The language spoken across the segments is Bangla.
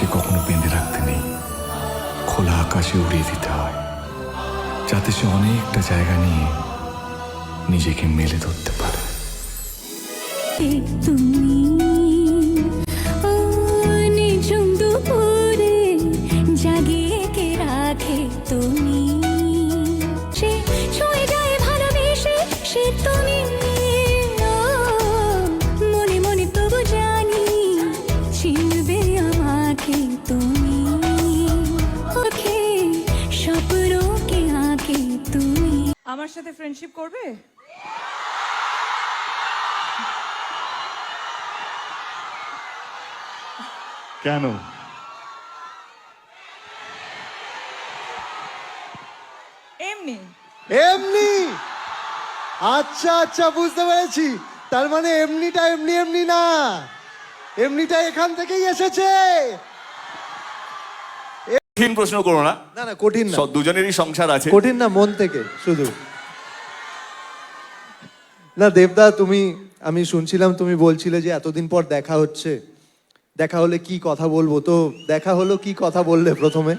বাতাসকে কখনো বেঁধে রাখতে নেই। খোলা আকাশে উড়িয়ে দিতে হয়, যাতে সে অনেকটা জায়গা নিয়ে নিজেকে মেলে ধরতে পারে। তুমি আমার সাথে ফ্রেন্ডশিপ করবে? কেন? এমনি। এমনি? আচ্ছা আচ্ছা বুঝতে পেরেছি। তার মানে এমনিটা এমনি এমনি না। এমনিটা এখান থেকেই এসেছে। কঠিন প্রশ্ন করো না। না না কঠিন না। দুজনেরই সংসার আছে। কঠিন না মন থেকে শুধু। না দেবদা তুমি আমি শুনছিলাম তুমি বলছিলে যে এতদিন পর দেখা হচ্ছে। দেখা হলে কি কথা বলব? তো দেখা হলো কি কথা বললে প্রথমে?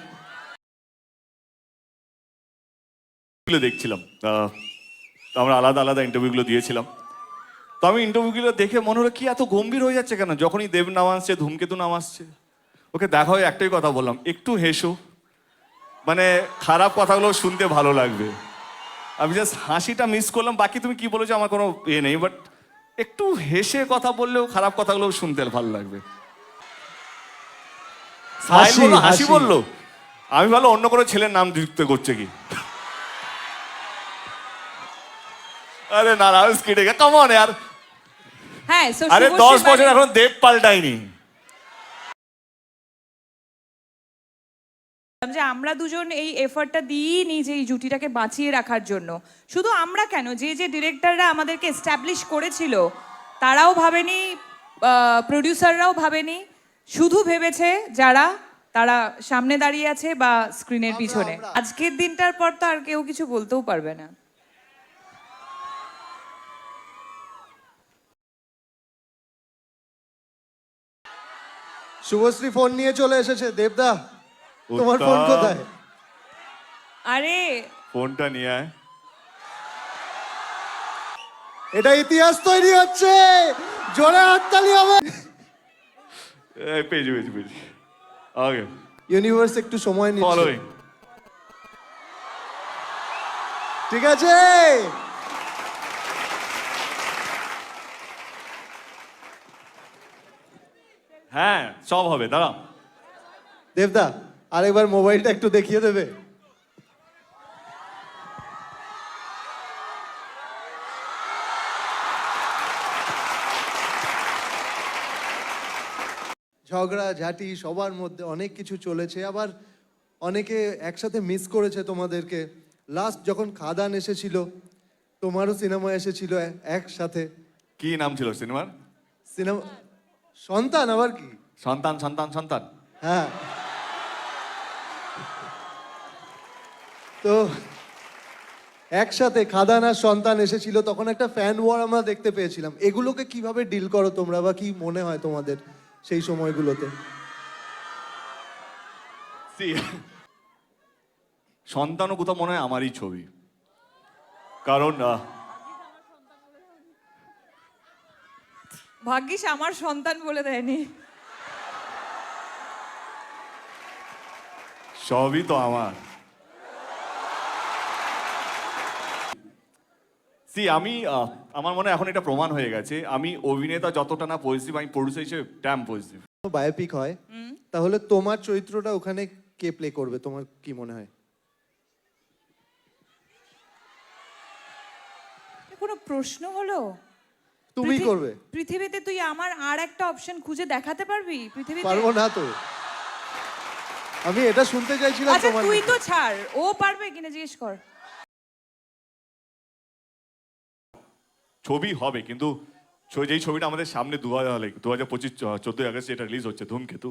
দেখছিলাম। আমরা আলাদা আলাদা ইন্টারভিউগুলো দিয়েছিলাম। তো আমি ইন্টারভিউগুলো দেখে মনে হলো কি এত গম্ভীর হয়ে যাচ্ছে কেন? যখনই দেব নাম আসছে ধূমকেতু নাম আসছে। ওকে দেখা হয়ে একটাই কথা বললাম একটু হেসো। মানে খারাপ কথাগুলো শুনতে ভালো লাগবে। আমি জাস্ট হাসিটা মিস করলাম বাকি তুমি কি বলেছ আমার কোনো ইয়ে নেই বাট একটু হেসে কথা বললেও খারাপ কথাগুলো শুনতে ভালো লাগবে। হাসি, বলল, হাসি হাসি। বলল? আমি ভালো অন্য কোনো ছেলের নাম যুক্ত করছে কি? আরে না না স্কিটে কেমন यार হ্যাঁ আরে দশ বছর এখন দেব পাল্টায়নি। যে আমরা দুজন এই এফার্টটা দিই নি যে এই জুটিটাকে বাঁচিয়ে রাখার জন্য। শুধু আমরা কেন? যে যে ডিরেক্টররা আমাদেরকে এস্টাবলিশ করেছিল তারাও ভাবেনি প্রডিউসাররাও ভাবেনি। শুধু ভেবেছে যারা তারা সামনে দাঁড়িয়ে আছে বা স্ক্রিনের পিছনে। আজকের দিনটার পর তো আর কেউ কিছু বলতেও পারবে না। শুভশ্রী ফোন নিয়ে চলে এসেছে। দেবদা তোমার ফোন কোথায়? আরে। ফোনটা নিয়ে আয়। এটা ইতিহাস তৈরি হচ্ছে। জোরে হাততালি হবে। এই page page page okay universe একটু সময় নিচ্ছে। ফলোইং ঠিক আছে। হ্যাঁ সব হবে দাঁড়াও। দেবদা আরেকবার মোবাইলটা একটু দেখিয়ে দেবে। ঝগড়া ঝাঁটি সবার মধ্যে অনেক কিছু চলেছে। আবার অনেকে একসাথে মিস করেছে তোমাদেরকে। লাস্ট যখন খাদান এসেছিল তোমারও সিনেমা এসেছিল একসাথে। কি নাম ছিল সিনেমার সিনেমা সন্তান আবার কি? সন্তান সন্তান সন্তান। হ্যাঁ। তো একসাথে খাদান আর সন্তান এসেছিল তখন একটা ফ্যান ওয়ার আমরা দেখতে পেয়েছিলাম। এগুলোকে কীভাবে ডিল করো তোমরা বা কি মনে হয় তোমাদের সেই সময়গুলোতে? সন্তানও কোথাও মনে হয় আমারই ছবি। কারণ ভাগ্যিস আমার সন্তান বলে দেয়নি। সবই তো আমার। সি আমি আমার মনে হয় এখন এটা প্রমাণ হয়ে গেছে। আমি অভিনেতা যতটা না পজিটিভ আমি প্রডিউসার হিসেবে ড্যাম পজিটিভ বায়োপিক হয় তাহলে তোমার চরিত্রটা ওখানে কে প্লে করবে? তোমার কি মনে হয়? কোনো প্রশ্ন হলো? তুমি করবে। পৃথিবীতে তুই আমার আর একটা অপশন খুঁজে দেখাতে পারবি? পৃথিবীতে পারব না তো। আমি এটা শুনতে চাইছিলাম আচ্ছা তুই তো ছাড়। ও পারবে কিনা জিজ্ঞেস কর। ছবি হবে, কিন্তু যেই ছবিটা আমাদের সামনে দু হাজার দু হাজার পঁচিশ চোদ্দোই আগস্ট যেটা রিলিজ হচ্ছে, ধূমকেতু,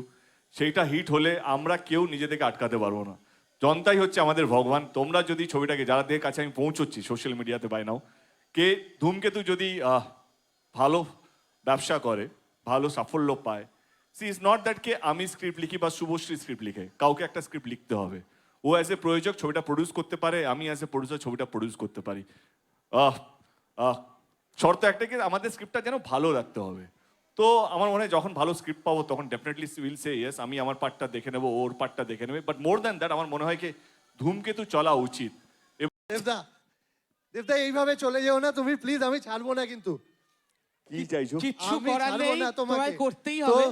সেইটা হিট হলে আমরা কেউ নিজেদেরকে আটকাতে পারব না। জনতাই হচ্ছে আমাদের ভগবান। তোমরা যদি ছবিটাকে যাদের কাছে আমি পৌঁছচ্ছি সোশ্যাল মিডিয়াতে বাই নাও কে ধূমকেতু যদি ভালো ব্যবসা করে, ভালো সাফল্য পায় সি ইজ নট দ্যাট কে আমি স্ক্রিপ্ট লিখি বা শুভশ্রী স্ক্রিপ্ট লিখে, কাউকে একটা স্ক্রিপ্ট লিখতে হবে। ও অ্যাজ এ প্রয়োজক ছবিটা প্রডিউস করতে পারে, আমি অ্যাজ এ প্রডিউসার ছবিটা প্রডিউস করতে পারি। শর্ত একটা কি আমাদের স্ক্রিপ্টটা যেন ভালো রাখতে হবে। তো আমার মনে হয় যখন ভালো স্ক্রিপ্ট পাবো তখন ডেফিনেটলি উইল সে ইয়েস আমি আমার পার্টটা দেখে নেব ওর পার্টটা দেখে নেবে। বাট মোর দ্যান দ্যাট আমার মনে হয় কি ধূমকেতু চলা উচিত। দেবদা দেবদা এইভাবে চলে যেও না তুমি প্লিজ আমি ছাড়বো না কিন্তু। কি চাইছো? কিচ্ছু করার নেই না তোমাকে। তোমায় করতেই হবে।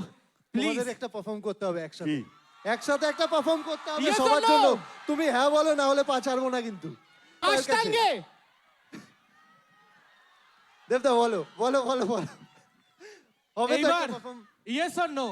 প্লিজ একটা পারফর্ম করতে হবে একসাথে। একসাথে একটা পারফর্ম করতে হবে সবার জন্য। তুমি হ্যাঁ বলো না হলে পা ছাড়বো না কিন্তু। দেবদা বলো বলো বলো বলো হবে তো এইবার একটা পারফর্ম ইয়েস অর নো